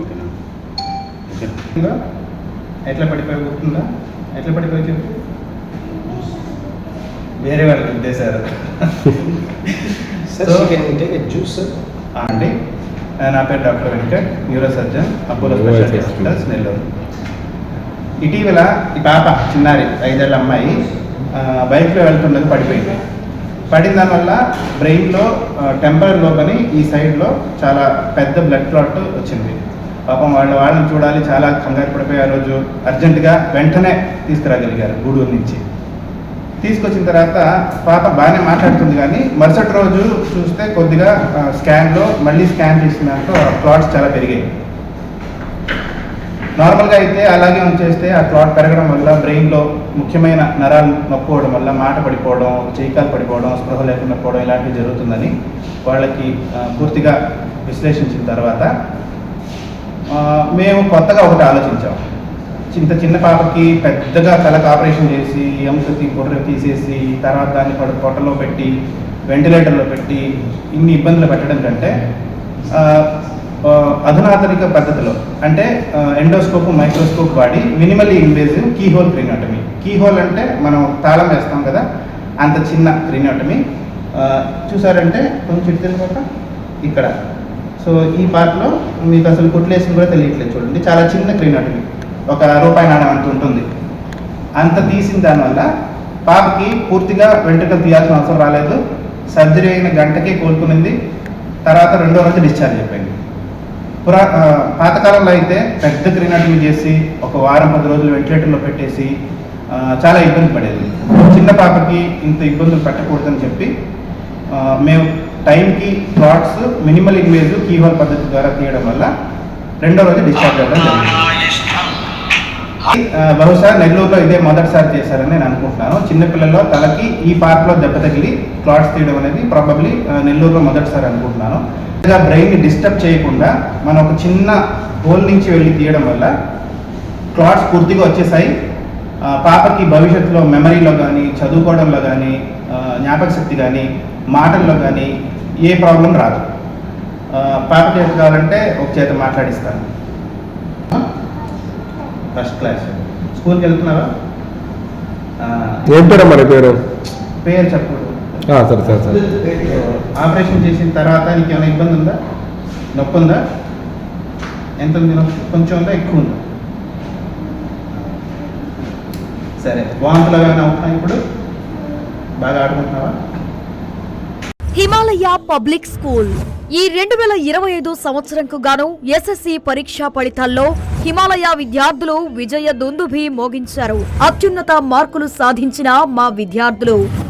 ఓకేనా? ఓకేనా? ఎట్లా పడిపోయి గుర్తుందా? ఎట్లా పడిపోయి చెప్పు. వేరే వాళ్ళకి ఉద్దేశారు sir So- you can take a juice అండి నా పేరు doctor Venkat neurosurgeon Apollo speciality. Hospitals Nellore. ఇటీవల ఈ పాప చిన్నారి ఐదేళ్ళ అమ్మాయి బైక్లో వెళ్తుండగా పడిపోయింది. పడిన దానివల్ల బ్రెయిన్లో టెంపరల్ లోపని ఈ సైడ్లో చాలా పెద్ద బ్లడ్ క్లాట్ వచ్చింది. పాపం వాళ్ళ వాళ్ళని చూడాలి చాలా కంగారు పడిపోయి ఆ రోజు అర్జెంటుగా వెంటనే తీసుకురాగలిగారు గూడూరు నుంచి. తీసుకొచ్చిన తర్వాత పాప బాగానే మాట్లాడుతుంది కానీ మరుసటి రోజు చూస్తే కొద్దిగా స్కాన్లో మళ్ళీ స్కాన్ చేసిన దాంట్లో క్లాట్స్ చాలా పెరిగాయి. నార్మల్గా అయితే అలాగే ఉంచేస్తే ఆ క్లాట్ పెరగడం వల్ల బ్రెయిన్లో ముఖ్యమైన నరాలు నొప్పుకోవడం వల్ల మాట పడిపోవడం చేయికాలు పడిపోవడం స్పృహ లేకుండా పోవడం ఇలాంటివి జరుగుతుందని వాళ్ళకి పూర్తిగా విశ్లేషించిన తర్వాత మేము కొత్తగా ఒకటి ఆలోచించాం. ఇంత చిన్న పాపకి పెద్దగా తలకు ఆపరేషన్ చేసి ఎముకకి బుర్ర తీసేసి తర్వాత దాన్ని పొట్టలో పెట్టి వెంటిలేటర్లో పెట్టి ఇన్ని ఇబ్బందులు పెట్టడం కంటే అధునాతనిక పద్ధతిలో అంటే ఎండోస్కోప్ మైక్రోస్కోప్ వాడి minimally invasive keyhole craniotomy keyhole అంటే మనం తాళం వేస్తాం కదా అంత చిన్న క్రీనాటమీ చూసారంటే కొంచెం ఇటు ఇక్కడ. సో ఈ పార్ట్లో మీకు అసలు కుట్లేసిన కూడా తెలియట్లేదు చూడండి. చాలా చిన్న క్రీనాటమీ ఒక రూపాయి నాణ్యం అంత ఉంటుంది. అంత తీసిన దానివల్ల పాపకి పూర్తిగా వెంట్రుకలు తీయాల్సిన అవసరం రాలేదు. సర్జరీ అయిన గంటకే కోలుకునింది. తర్వాత రెండో రోజు డిశ్చార్జ్ అయిపోయింది. పురా పాతకాలంలో అయితే పెద్ద క్రీనాటమీ చేసి ఒక వారం పది రోజులు వెంటిలేటర్లో పెట్టేసి చాలా ఇబ్బంది పడేది. చిన్న పాపకి ఇంత ఇబ్బందులు పెట్టకూడదని చెప్పి మేము టైంకి ప్లాట్స్ మినిమల్ ఇన్వేజ్ కీహోల్ పద్ధతి ద్వారా తీయడం వల్ల రెండో రోజు డిశ్చార్జ్ అవ్వడం జరిగింది. బహుశా నెల్లూరులో ఇదే మొదటిసారి చేశారని నేను అనుకుంటున్నాను. చిన్నపిల్లల్లో తలకి ఈ పార్ట్లో దెబ్బ తగిలి క్లాట్స్ తీయడం అనేది ప్రాబబ్లీ నెల్లూరులో మొదటిసారి అనుకుంటున్నాను. బ్రెయిన్ డిస్టర్బ్ చేయకుండా మనం ఒక చిన్న హోల్ నుంచి వెళ్ళి తీయడం వల్ల క్లాట్స్ పూర్తిగా వచ్చేసాయి. పాపకి భవిష్యత్తులో మెమరీలో కానీ చదువుకోవడంలో కానీ జ్ఞాపక శక్తి కానీ మాటల్లో కానీ ఏ ప్రాబ్లం రాదు. పాప చేతి కావాలంటే ఒక చేత మాట్లాడిస్తాను. First class. స్కూల్కి వెళ్తున్నావా? ఆ, ఏం పేరు మరి పేరు? పేరు చెప్పు. ఆ, సరే సరే సరే. ఆపరేషన్ చేసిన తర్వాత నీకు ఏమైనా ఇబ్బంది ఉందా? నొప్పి ఉందా? ఎంత ఉంది కొంచెం ఉందా? ఎక్కువ ఉందా? సరే వాంతులు ఏమైనా అవుతున్నాయి ఇప్పుడు బాగా ఆడుకుంటున్నావా? Himalaya public school. ఈ రెండు వేల ఇరవై ఐదు సంవత్సరంకు గాను ఎస్ఎస్సి పరీక్షా ఫలితాల్లో హిమాలయ విద్యార్థులు విజయ దుందుభి మోగించారు. అత్యున్నత మార్కులు సాధించిన మా విద్యార్థులు.